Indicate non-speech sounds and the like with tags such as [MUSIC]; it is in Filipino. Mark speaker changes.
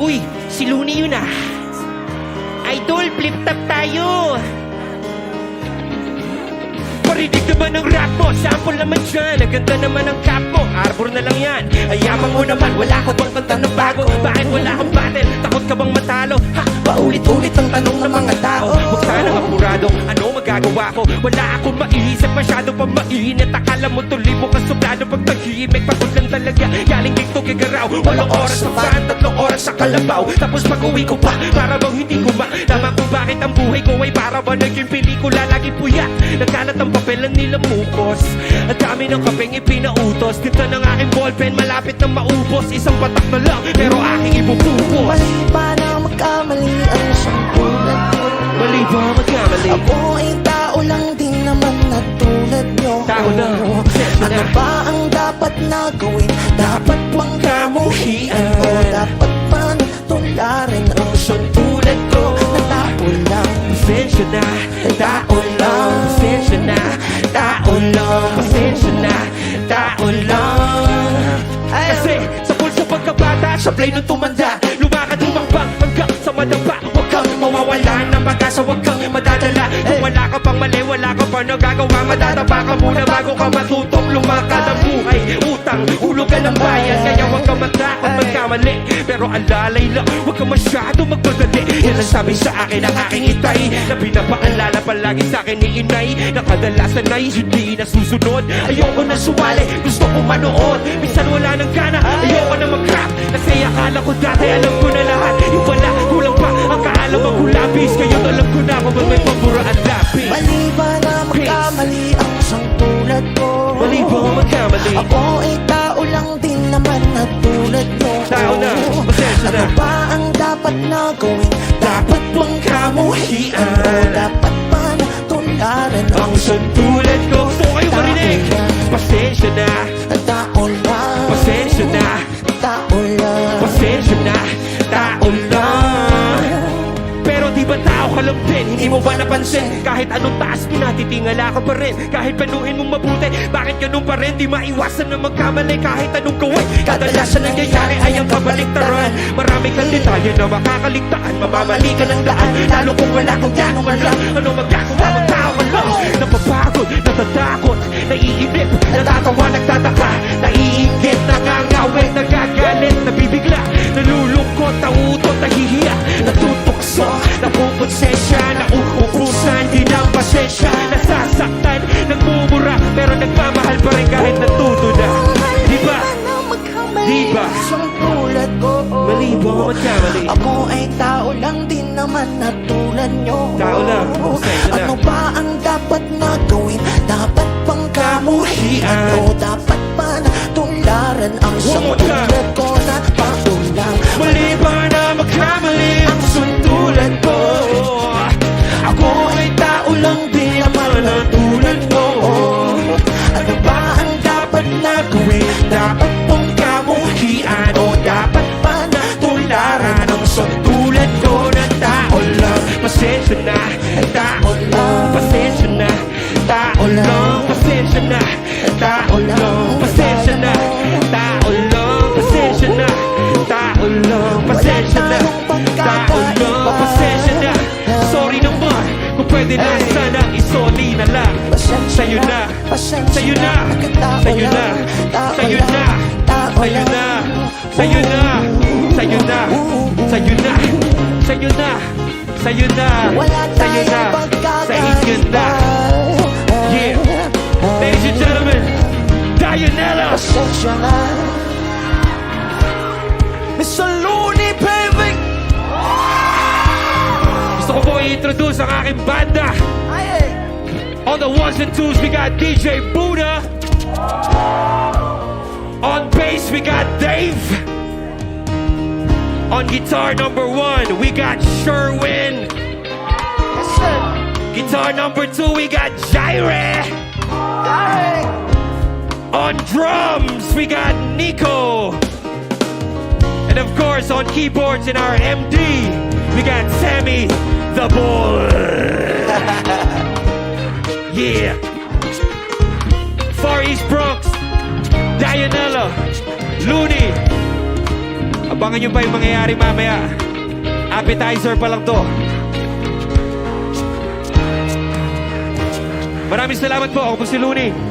Speaker 1: Uy, si Looney yun ah. Idol, flip top tayo. Parinig naman ang rap mo, sample naman dyan. Ang naman ang cap mo, arbor na lang yan. Ayaman mo naman, wala ka bang kanta na bago? Bakit wala kang battle, takot ka bang matalo? Ha, paulit-ulit ang tanong ng mga tao. Huwag sanang apurado, ano magagawa ko? Wala akong maiisip, masyado pa mainit. Akala mo tuloy mo Pag tahimik, pagod lang talaga Galing dito kigaraw Walong oras sa fan, tatlong oras sa kalabaw. Tapos pag uwi ko pa, para bang hindi ko ma Tama kung bakit ang buhay ko ay para ba naging pelikula? Lagi puyat, nagkalat ang papelan nila mukos Ang dami ng kapeng ipinautos. Tinta ng aking ballpen, malapit na maubos. Isang patak na lang, pero aking ibububos.
Speaker 2: Mali ba na magkamali ang isang tulad ko?
Speaker 1: Mali ba magkamali?
Speaker 2: Ako ay tao lang din naman na tulad nyo.
Speaker 1: Tao lang,
Speaker 2: Ano ba ang dapat na gawin? Dapat bang kamuhian? O dapat ba na tularin ang isang tulad ko? Na tao lang,
Speaker 1: Pasensya na, tao lang Pasensya na, tao lang Pasensya na, tao lang. Kasi sa pulso pagkabata Sablay nung tumanda Lumakad lumakbang hanggang sa madapa Huwag kang mawawala ng pag-asa Huwag kang madadala. Kung wala ka pang mali, wala ka pang nagagawa Madadapa ka muna bago ka matutong lumakad ang buhay Utang, hulugan ng bayan. Kaya huwag ka matakot magkamali. Pero alalay lang, huwag ka masyado magmadali Yan ang sabi sa akin ng aking itay Na pinapaalala palagi sa akin ni inay Na kadalasan ay hindi nasusunod Ayoko na sumali, gusto ko manood. Minsan wala nang gana, ayoko na mag-rap. Kasi akala ko dati alam ko na lahat. Yung pala, kulang pa ang kaalaman ko labis Ngayon alam ko na kung may pabura at lapis.
Speaker 2: Mali magkamali? Ako ay tao lang din naman na tulad mo
Speaker 1: Tao na, pasensya
Speaker 2: Ano
Speaker 1: na.
Speaker 2: ba ang dapat na gawin? Dapat bang kamuhian? O dapat ba na tularan
Speaker 1: Ang isang tulad ko Gusto ko kayo marinig Pasensya na,
Speaker 2: Tao lang
Speaker 1: Hindi mo ba napansin? Kahit anong taas mo natitingala ka pa rin. Kahit panuhin mong mabuti Bakit ganun pa rin? Di maiwasan na magkamali Kahit anong gawin. Kadalasan nangyayari ay ang kabaliktaran. Marami kang detalye na makakaligtaan. Mamamali ka ng daan Lalo kung wala kang gano'n lang Ano magagawa ng tao ka lang? Napapagod, natatakot Naiinip, natatawa, nagtataka ng pasensya Nasasaktan, nagmumura Pero nagmamahal pa rin kahit natuto na Di ba? Di ba?
Speaker 2: Tulad ko
Speaker 1: Mali ba magkamali?
Speaker 2: Ako ay tao lang din naman na tulad nyo
Speaker 1: Tao lang, pasensya na.
Speaker 2: Ano ba ang dapat na gawin? Dapat bang kamuhian? O dapat ba na tularan ang
Speaker 1: time.
Speaker 2: tulad ko na
Speaker 1: na sana isoli na lang Sa'yo na, sa'yo na, sa'yo na, sa'yo na, sa'yo na, sa'yo na, sa'yo na, sa'yo na, sa'yo na, sa'yo na, sa'yo na, sa inyo na. Yeah. Ladies and gentlemen, Dianella!
Speaker 2: Pasensya na
Speaker 1: I-introduce ang aking banda. On the ones and twos, we got DJ Buddha. On bass, we got Dave. On guitar number one, we got Sherwin. Guitar number two, we got Jaire. On drums, we got Nico. And of course, on keyboards in our MD, we got Sammy the Bull. [LAUGHS] yeah. Far East Bronx, Dianella, Looney, Abangan nyo pa yung mangyayari mamaya. Appetizer pa lang to. Maraming salamat po. Ako po si Looney.